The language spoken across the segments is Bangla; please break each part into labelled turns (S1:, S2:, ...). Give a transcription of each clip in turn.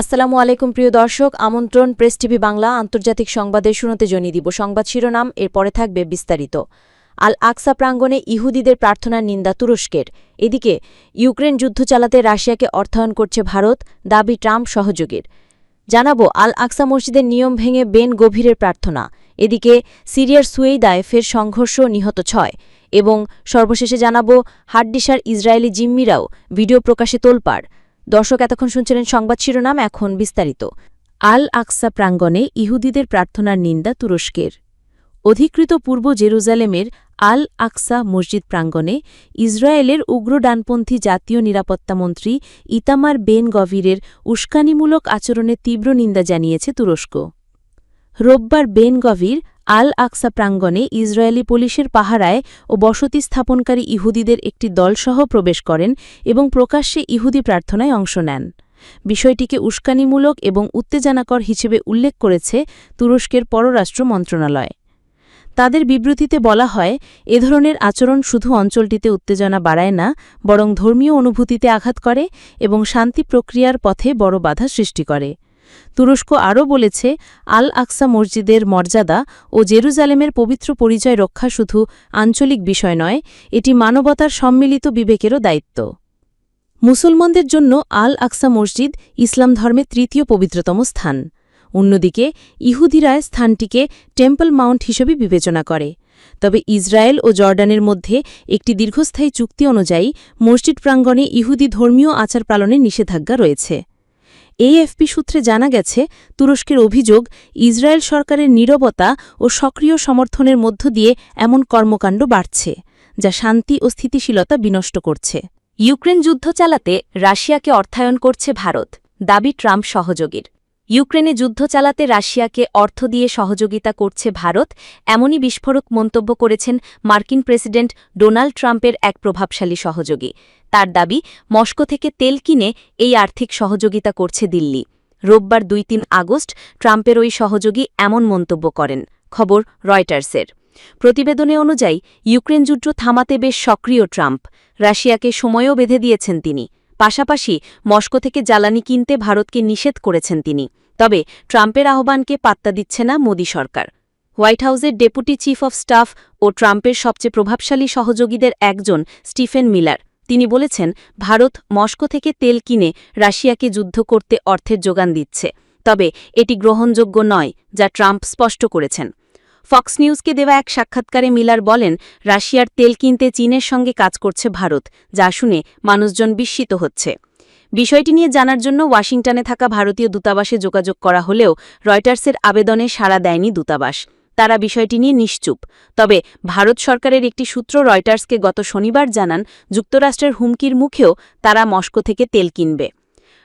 S1: আসসালামু আলাইকুম, প্রিয় দর্শক। আমন্ত্রণ, প্রেস টিভি বাংলা, আন্তর্জাতিক সংবাদের শুনতে জনিয়ে দিব সংবাদ শিরোনাম। এর পরে থাকবে বিস্তারিত। আল আকসা প্রাঙ্গণে ইহুদিদের প্রার্থনার নিন্দা তুরস্কের। এদিকে, ইউক্রেন যুদ্ধ চালাতে রাশিয়াকে অর্থায়ন করছে ভারত, দাবি ট্রাম্প সহযোগের। জানাব আল আকসা মসজিদের নিয়ম ভেঙে বেন গভীরের প্রার্থনা। এদিকে, সিরিয়ার সুয়েইদায় ফের সংঘর্ষ নিহত ছয়। এবং সর্বশেষে জানাব, হাড্ডিসার ইসরায়েলি জিম্মিরাও ভিডিও প্রকাশে তোলপাড়। দর্শক এতক্ষণ শুনছিলেন সংবাদ শিরোনাম, এখন বিস্তারিত। আল আকসা প্রাঙ্গণে ইহুদিদের প্রার্থনার নিন্দা তুরস্কের। অধিকৃত পূর্ব জেরুজালেমের আল আকসা মসজিদ প্রাঙ্গণে ইসরায়েলের উগ্র ডানপন্থী জাতীয় নিরাপত্তামন্ত্রী ইতামার বেন গভীরের উস্কানিমূলক আচরণের তীব্র নিন্দা জানিয়েছে তুরস্ক। রোববার বেন গভীর আল আকসা প্রাঙ্গণে ইসরায়েলি পুলিশের পাহারায় ও বসতি স্থাপনকারী ইহুদিদের একটি দলসহ প্রবেশ করেন এবং প্রকাশ্যে ইহুদি প্রার্থনায় অংশ নেন। বিষয়টিকে উস্কানিমূলক এবং উত্তেজনাকর হিসেবে উল্লেখ করেছে তুরস্কের পররাষ্ট্র মন্ত্রণালয়। তাদের বিবৃতিতে বলা হয়, এ ধরনের আচরণ শুধু অঞ্চলটিতে উত্তেজনা বাড়ায় না, বরং ধর্মীয় অনুভূতিতে আঘাত করে এবং শান্তি প্রক্রিয়ার পথে বড় বাধা সৃষ্টি করে। তুরস্ক আরও বলেছে আল আকসা মসজিদের মর্যাদা ও জেরুজালেমের পবিত্র পরিচয় রক্ষা শুধু আঞ্চলিক বিষয় নয়, এটি মানবতার সম্মিলিত বিবেকেরও দায়িত্ব। মুসলমানদের জন্য আল আকসা মসজিদ ইসলাম ধর্মের তৃতীয় পবিত্রতম স্থান। অন্যদিকে ইহুদিরায় স্থানটিকে টেম্পল মাউন্ট হিসেবে বিবেচনা করে। তবে ইসরায়েল ও জর্ডানের মধ্যে একটি দীর্ঘস্থায়ী চুক্তি অনুযায়ী মসজিদ প্রাঙ্গণে ইহুদি ধর্মীয় আচার পালনের নিষেধাজ্ঞা রয়েছে। এএফপি সূত্রে জানা গেছে, তুরস্কের অভিযোগ, ইসরায়েল সরকারের নীরবতা ও সক্রিয় সমর্থনের মধ্য দিয়ে এমন কর্মকাণ্ড বাড়ছে, যা শান্তি ও স্থিতিশীলতা বিনষ্ট করছে। ইউক্রেন যুদ্ধ চালাতে রাশিয়াকে অর্থায়ন করছে ভারত, দাবি ট্রাম্প সহযোগীর। ইউক্রেনে যুদ্ধ চালাতে রাশিয়াকে অর্থ দিয়ে সহযোগিতা করছে ভারত, এমনই বিস্ফোরক মন্তব্য করেছেন মার্কিন প্রেসিডেন্ট ডোনাল্ড ট্রাম্পের এক প্রভাবশালী সহযোগী। তার দাবি, মস্কো থেকে তেল কিনে এই আর্থিক সহযোগিতা করছে দিল্লি। রোববার দুই তিন আগস্ট ট্রাম্পের ওই সহযোগী এমন মন্তব্য করেন। খবর রয়টার্সের। প্রতিবেদনে অনুযায়ী, ইউক্রেন যুদ্ধ থামাতে বেশ সক্রিয় ট্রাম্প। রাশিয়াকে সময়ও বেঁধে দিয়েছেন তিনি। পাশাপাশি মস্কো থেকে জ্বালানি কিনতে ভারতকে নিষেধ করেছেন তিনি। তবে ট্রাম্পের আহ্বানকে পাত্তা দিচ্ছে না মোদী সরকার। হোয়াইট হাউসের ডেপুটি চিফ অফ স্টাফ ও ট্রাম্পের সবচেয়ে প্রভাবশালী সহযোগীদের একজন, স্টিফেন মিলার। তিনি বলেছেন, ভারত মস্কো থেকে তেল কিনে রাশিয়াকে যুদ্ধ করতে অর্থের যোগান দিচ্ছে। তবে এটি গ্রহণযোগ্য নয়, যা ট্রাম্প স্পষ্ট করেছেন। ফক্স নিউজকে দেওয়া এক সাক্ষাৎকারে মিলার বলেন, রাশিয়ার তেল কিনতে চীনের সঙ্গে কাজ করছে ভারত, যা শুনে মানুষজন বিস্মিত হচ্ছে। বিষয়টি নিয়ে জানার জন্য ওয়াশিংটনে থাকা ভারতীয় দূতাবাসে যোগাযোগ করা হলেও রয়টার্সের আবেদনে সাড়া দেয়নি দূতাবাস। তারা বিষয়টি নিয়ে নিশ্চুপ। তবে ভারত সরকারের একটি সূত্র রয়টার্সকে গত শনিবার জানান, যুক্তরাষ্ট্রের হুমকির মুখেও তারা মস্কো থেকে তেল কিনবে।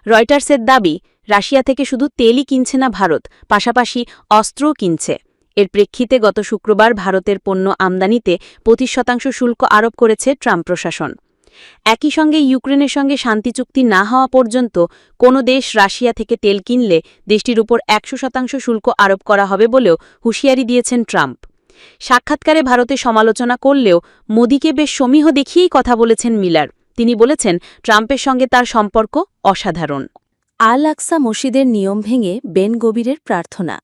S1: রয়টার্সের দাবি, রাশিয়া থেকে শুধু তেলই কিনছে না ভারত, পাশাপাশি অস্ত্রও কিনছে। এর প্রেক্ষিতে গত শুক্রবার ভারতের পণ্য আমদানিতে পঁচিশ শতাংশ শুল্ক আরোপ করেছে ট্রাম্প প্রশাসন। একই সঙ্গে ইউক্রেনের সঙ্গে শান্তি চুক্তি না হওয়া পর্যন্ত কোনো দেশ রাশিয়া থেকে তেল কিনলে দেশটির উপর একশো শতাংশ শুল্ক আরোপ করা হবে বলেও হুঁশিয়ারি দিয়েছেন ট্রাম্প। সাক্ষাৎকারে ভারতে সমালোচনা করলেও, মোদীকে বেশ সমীহ দেখিয়েই কথা বলেছেন মিলার। তিনি বলেছেন, ট্রাম্পের সঙ্গে তার সম্পর্ক অসাধারণ। আল আকসা মসজিদের নিয়ম ভেঙে বেন গভীরের প্রার্থনা।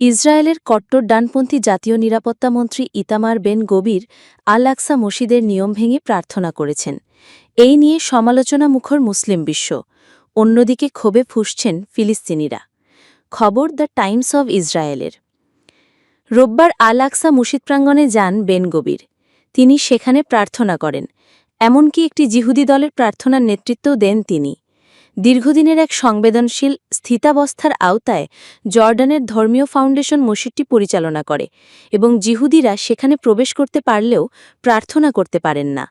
S1: ইসরায়েলের কট্টর ডানপন্থী জাতীয় নিরাপত্তা মন্ত্রী ইতামার বেন গবির আল আকসা মসজিদের নিয়ম ভেঙে প্রার্থনা করেছেন। এই নিয়ে সমালোচনা মুখর মুসলিম বিশ্ব। অন্যদিকে ক্ষোভে ফুসছেন ফিলিস্তিনিরা। খবর দ্য টাইমস অব ইসরায়েলের। রোববার আল আকসা মসজিদ প্রাঙ্গণে যান বেন গবির। তিনি সেখানে প্রার্থনা করেন। এমনকি একটি জিহুদি দলের প্রার্থনার নেতৃত্বও দেন তিনি। দীর্ঘদিনের এক সংবেদনশীল স্থিতাবস্থার আওতায় জর্ডানের ধর্মীয় ফাউন্ডেশন মসজিদটি পরিচালনা করে এবং জিহুদিরা সেখানে প্রবেশ করতে পারলেও প্রার্থনা করতে পারেন না।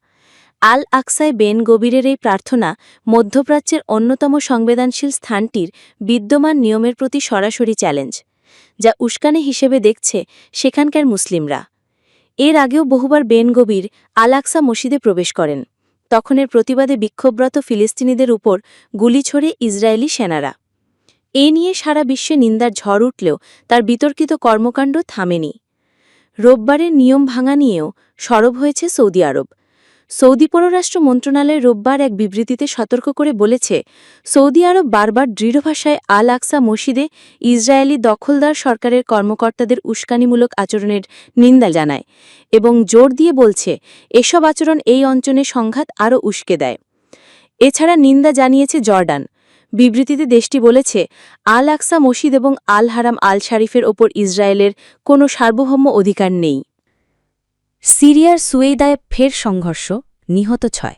S1: আল আকসায় বেন গভীরের এই প্রার্থনা মধ্যপ্রাচ্যের অন্যতম সংবেদনশীল স্থানটির বিদ্যমান নিয়মের প্রতি সরাসরি চ্যালেঞ্জ, যা উস্কানে হিসেবে দেখছে সেখানকার মুসলিমরা। এর আগেও বহুবার বেন গভীর আল আকসা মসজিদে প্রবেশ করেন। তখনের প্রতিবাদে বিক্ষোভরত ফিলিস্তিনিদের উপর গুলি ছড়ে ইসরায়েলি সেনারা। এ নিয়ে সারা বিশ্বে নিন্দার ঝড় উঠলেও তার বিতর্কিত কর্মকাণ্ড থামেনি। রোববারের নিয়ম ভাঙা নিয়েও সরব হয়েছে সৌদি আরব। সৌদি পররাষ্ট্র মন্ত্রণালয় রোববার এক বিবৃতিতে সতর্ক করে বলেছে, সৌদি আরব বারবার দৃঢ় ভাষায় আল আকসা মসজিদে ইসরায়েলি দখলদার সরকারের কর্মকর্তাদের উস্কানিমূলক আচরণের নিন্দা জানায় এবং জোর দিয়ে বলছে, এসব আচরণ এই অঞ্চলে সংঘাত আরও উস্কে দেয়। এছাড়া নিন্দা জানিয়েছে জর্ডান। বিবৃতিতে দেশটি বলেছে আল আকসা মসজিদ এবং আল হারাম আল শারিফের ওপর ইসরায়েলের কোনো সার্বভৌম অধিকার নেই। সিরিয়ার সুয়েইদায় ফের সংঘর্ষ, নিহত ছয়।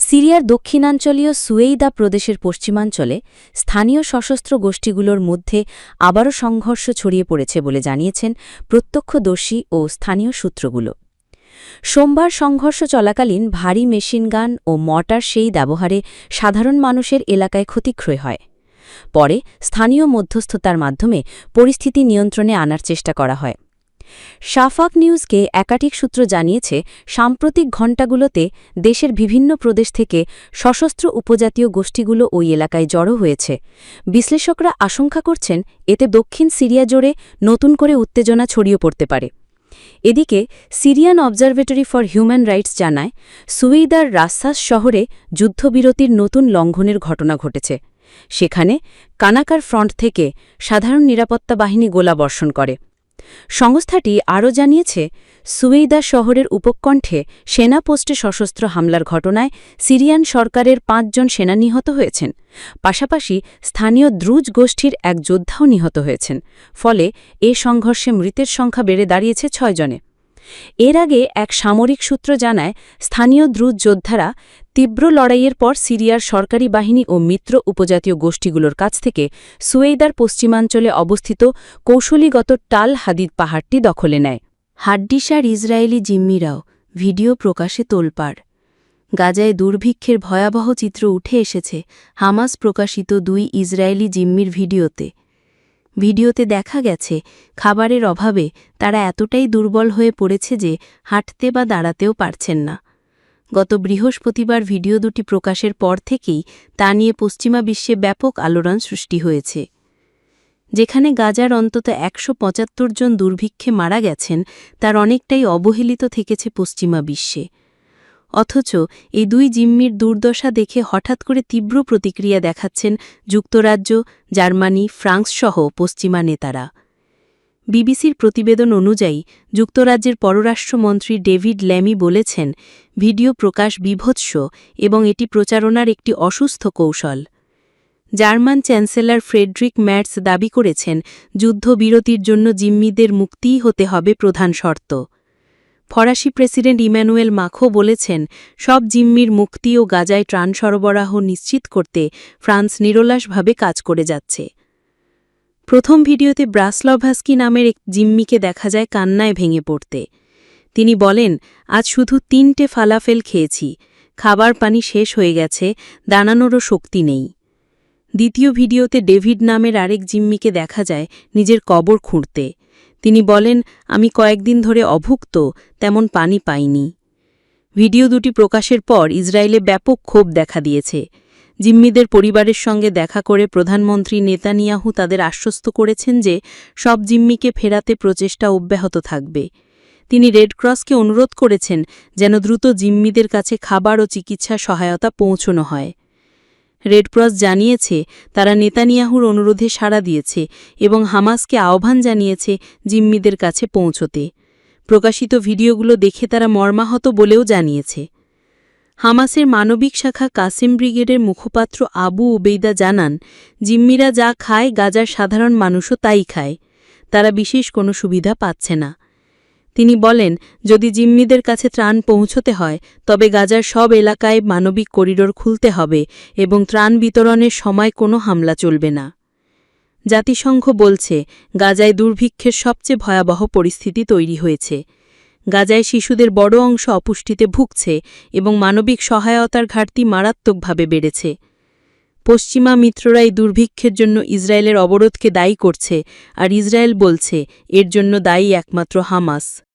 S1: সিরিয়ার দক্ষিণাঞ্চলীয় সুয়েইদা প্রদেশের পশ্চিমাঞ্চলে স্থানীয় সশস্ত্র গোষ্ঠীগুলোর মধ্যে আবারও সংঘর্ষ ছড়িয়ে পড়েছে বলে জানিয়েছেন প্রত্যক্ষদর্শী ও স্থানীয় সূত্রগুলো। সোমবার সংঘর্ষ চলাকালীন ভারী মেশিনগান ও মর্টার সেই ব্যবহারে সাধারণ মানুষের এলাকায় ক্ষতিক্ষয় হয়। পরে স্থানীয় মধ্যস্থতার মাধ্যমে পরিস্থিতি নিয়ন্ত্রণে আনার চেষ্টা করা হয়। শাফাক নিউজকে একাধিক সূত্র জানিয়েছে, সাম্প্রতিক ঘণ্টাগুলোতে দেশের বিভিন্ন প্রদেশ থেকে সশস্ত্র উপজাতীয় গোষ্ঠীগুলো ওই এলাকায় জড়ো হয়েছে। বিশ্লেষকরা আশঙ্কা করছেন, এতে দক্ষিণ সিরিয়া জোরে নতুন করে উত্তেজনা ছড়িয়ে পড়তে পারে। এদিকে, Syrian observatory for human rights জানায় সুইদার রাসাস শহরে যুদ্ধবিরতির নতুন লঙ্ঘনের ঘটনা ঘটেছে। সেখানে কানাকার ফ্রন্ট থেকে সাধারণ নিরাপত্তা বাহিনী গোলা বর্ষণ করে। সংস্থাটি আরও জানিয়েছে, সুয়েইদা শহরের উপকণ্ঠে সেনা পোস্টে সশস্ত্র হামলার ঘটনায় সিরিয়ান সরকারের পাঁচজন সেনা নিহত হয়েছেন। পাশাপাশি স্থানীয় দ্রুজ গোষ্ঠীর এক যোদ্ধাও নিহত হয়েছেন। ফলে এ সংঘর্ষে মৃতের সংখ্যা বেড়ে দাঁড়িয়েছে ছয়জনে এর আগে এক সামরিক সূত্র জানায়, স্থানীয় দ্রুত যোদ্ধারা তীব্র লড়াইয়ের পর সিরিয়ার সরকারি বাহিনী ও মিত্র উপজাতীয় গোষ্ঠীগুলোর কাছ থেকে সুয়েইদার পশ্চিমাঞ্চলে অবস্থিত কৌশলীগত টাল হাদিদ পাহাড়টি দখলে নেয়। হাড্ডিসার ইসরায়েলি জিম্মিরাও ভিডিও প্রকাশে তোলপাড়। গাজায় দুর্ভিক্ষের ভয়াবহ চিত্র উঠে এসেছে হামাস প্রকাশিত দুই ইসরায়েলি জিম্মির ভিডিওতে। ভিডিওতে দেখা গেছে, খাবারের অভাবে তারা এতটাই দুর্বল হয়ে পড়েছে যে হাঁটতে বা দাঁড়াতেও পারছেন না। গত বৃহস্পতিবার ভিডিও দুটি প্রকাশের পর থেকেই তা নিয়ে পশ্চিমা বিশ্বে ব্যাপক আলোড়ন সৃষ্টি হয়েছে। যেখানে গাজার অন্তত একশো পঁচাত্তর জন দুর্ভিক্ষে মারা গেছেন, তার অনেকটাই অবহেলিত থেকেছে পশ্চিমা বিশ্বে। অথচ এই দুই জিম্মির দুর্দশা দেখে হঠাৎ করে তীব্র প্রতিক্রিয়া দেখাচ্ছেন যুক্তরাজ্য, জার্মানি ফ্রান্সসহ পশ্চিমা নেতারা। বিবিসির প্রতিবেদন অনুযায়ী, যুক্তরাজ্যের পররাষ্ট্রমন্ত্রী ডেভিড ল্যামি বলেছেন, ভিডিও প্রকাশ বিভৎস এবং এটি প্রচারণার একটি অসুস্থ কৌশল। জার্মান চ্যান্সেলর ফ্রেডরিক ম্যাটস দাবি করেছেন, যুদ্ধবিরতির জন্য জিম্মিদের মুক্তিই হতে হবে প্রধান শর্ত। ফরাসি প্রেসিডেন্ট ইম্যানুয়েল মাখো বলেছেন, সব জিম্মির মুক্তি ও গাজায় ত্রাণ সরবরাহ নিশ্চিত করতে ফ্রান্স নিরলাসভাবে কাজ করে যাচ্ছে। প্রথম ভিডিওতে ব্রাসলভাস্কি নামের এক জিম্মিকে দেখা যায় কান্নায় ভেঙে পড়তে। তিনি বলেন, আজ শুধু তিনটে ফালাফেল খেয়েছি, খাবার পানি শেষ হয়ে গেছে, দাঁড়ানোরও শক্তি নেই। দ্বিতীয় ভিডিওতে ডেভিড নামের আরেক জিম্মিকে দেখা যায় নিজের কবর খুঁড়তে। তিনি বলেন, আমি কয়েকদিন ধরে অভুক্ত, তেমন পানি পাইনি। ভিডিও দুটি প্রকাশের পর ইসরায়েলে ব্যাপক ক্ষোভ দেখা দিয়েছে। জিম্মিদের পরিবারের সঙ্গে দেখা করে প্রধানমন্ত্রী নেতানিয়াহু তাদের আশ্বস্ত করেছেন যে সব জিম্মিকে ফেরাতে প্রচেষ্টা অব্যাহত থাকবে। তিনি রেডক্রসকে অনুরোধ করেছেন যেন দ্রুত জিম্মিদের কাছে খাবার ও চিকিৎসা সহায়তা পৌঁছনো হয়। রেডক্রস জানিয়েছে, তারা নেতানিয়াহুর অনুরোধে সাড়া দিয়েছে এবং হামাসকে আহ্বান জানিয়েছে জিম্মিদের কাছে পৌঁছতে। প্রকাশিত ভিডিওগুলো দেখে তারা মর্মাহত বলেও জানিয়েছে। হামাসের মানবিক শাখা কাসিম ব্রিগেডের মুখপাত্র আবু উবেইদা জানান, জিম্মিরা যা খায় গাজার সাধারণ মানুষও তাই খায়। তারা বিশেষ কোনো সুবিধা পাচ্ছে না। তিনি বলেন, যদি জিম্মিদের কাছে ত্রাণ পৌঁছতে হয়, তবে গাজার সব এলাকায় মানবিক করিডোর খুলতে হবে এবং ত্রাণ বিতরণের সময় কোনো হামলা চলবে না। জাতিসংঘ বলছে, গাজায় দুর্ভিক্ষের সবচেয়ে ভয়াবহ পরিস্থিতি তৈরি হয়েছে। গাজায় শিশুদের বড় অংশ অপুষ্টিতে ভুগছে এবং মানবিক সহায়তার ঘাটতি মারাত্মকভাবে বেড়েছে। পশ্চিমা মিত্ররা এই দুর্ভিক্ষের জন্য ইসরায়েলের অবরোধকে দায়ী করছে আর ইসরায়েল বলছে, এর জন্য দায়ী একমাত্র হামাস।